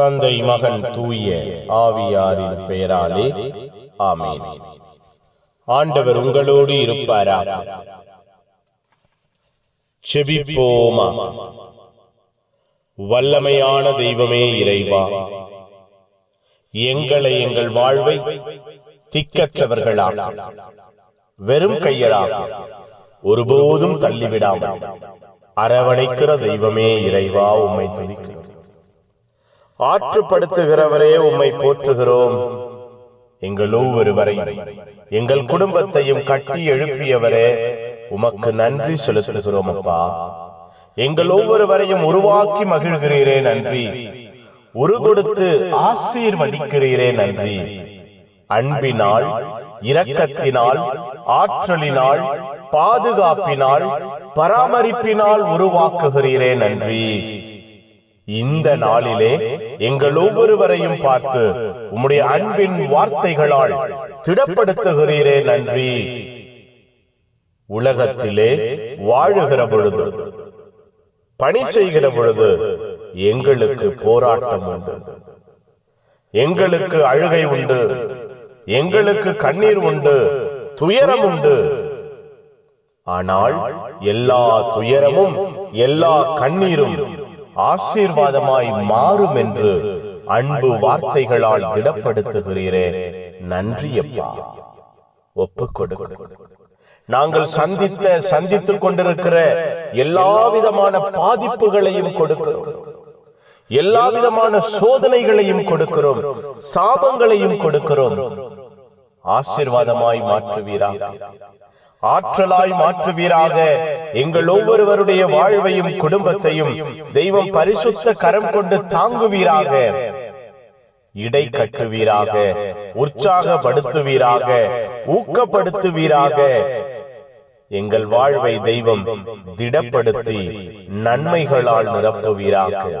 தந்தை மகன் தூய ஆவியாரின் பெயராலே ஆமென். ஆண்டவர் உங்களோடு இருப்பாராக செபிப்போமா? வல்லமையான தெய்வமே இறைவா. எங்களை எங்கள் வாழ்வை திக்கற்றவர்களாக வெறும் கையராக. ஒருபோதும் தள்ளிவிடாமல். அரவணைக்கிற தெய்வமே இறைவா. உம்மை துதிக்கிறோம். ஆற்றுப்படுத்துகிறவரே உம்மை போற்றுகிறோம். எங்கள் ஒவ்வொருவரை எங்கள் குடும்பத்தையும் கட்டி எழுப்பியவரே உமக்கு நன்றி செலுத்துகிறோம் அப்பா. எங்கள் ஒவ்வொருவரையும் உருவாக்கி மகிழ்கிறீரே நன்றி. உரு கொடுத்து ஆசீர்வதிக்கிறீரே நன்றி. அன்பினால் இரக்கத்தினால் ஆற்றலினால் பாதுகாப்பினால் பராமரிப்பினால் உருவாக்குகிறீரே நன்றி. இந்த நாளிலே எங்கள் ஒவ்வொருவரையும் பார்த்து உம்முடைய அன்பின் வார்த்தைகளால் திடப்படுத்துகிறீரே நன்றி. உலகத்திலே வாழுகிற பொழுது பணி செய்கிற பொழுது எங்களுக்கு போராட்டம் உண்டு. எங்களுக்கு அழுகை உண்டு. எங்களுக்கு கண்ணீர் உண்டு. துயரம் உண்டு. ஆனால் எல்லா துயரமும் எல்லா கண்ணீரும் ஆசீர்வாதமாய் மாறும் என்று அன்பு வார்த்தைகளால் திடப்படுத்துகிறீரே. நன்றி அப்பா கொடுக்க நாங்கள் சந்தித்த சந்தித்துக் கொண்டிருக்கிற எல்லா விதமான பாதிப்புகளையும் கொடுக்கிறோம். எல்லா விதமான சோதனைகளையும் கொடுக்கிறோம். சாபங்களையும் கொடுக்கிறோம். ஆசீர்வாதமாய் மாற்றுவீரா ஆற்றலாய் மாற்றுவீராக. எங்கள் ஒவ்வொருவருடைய வாழ்வையும் குடும்பத்தையும் தெய்வம் பரிசுத்த கரம் கொண்டு தாங்குவீராக. இடை கட்டுவீராக உற்சாகப்படுத்துவீராக ஊக்கப்படுத்துவீராக. எங்கள் வாழ்வை தெய்வம் திடப்படுத்தி நன்மைகளால் நிரப்புவீராக.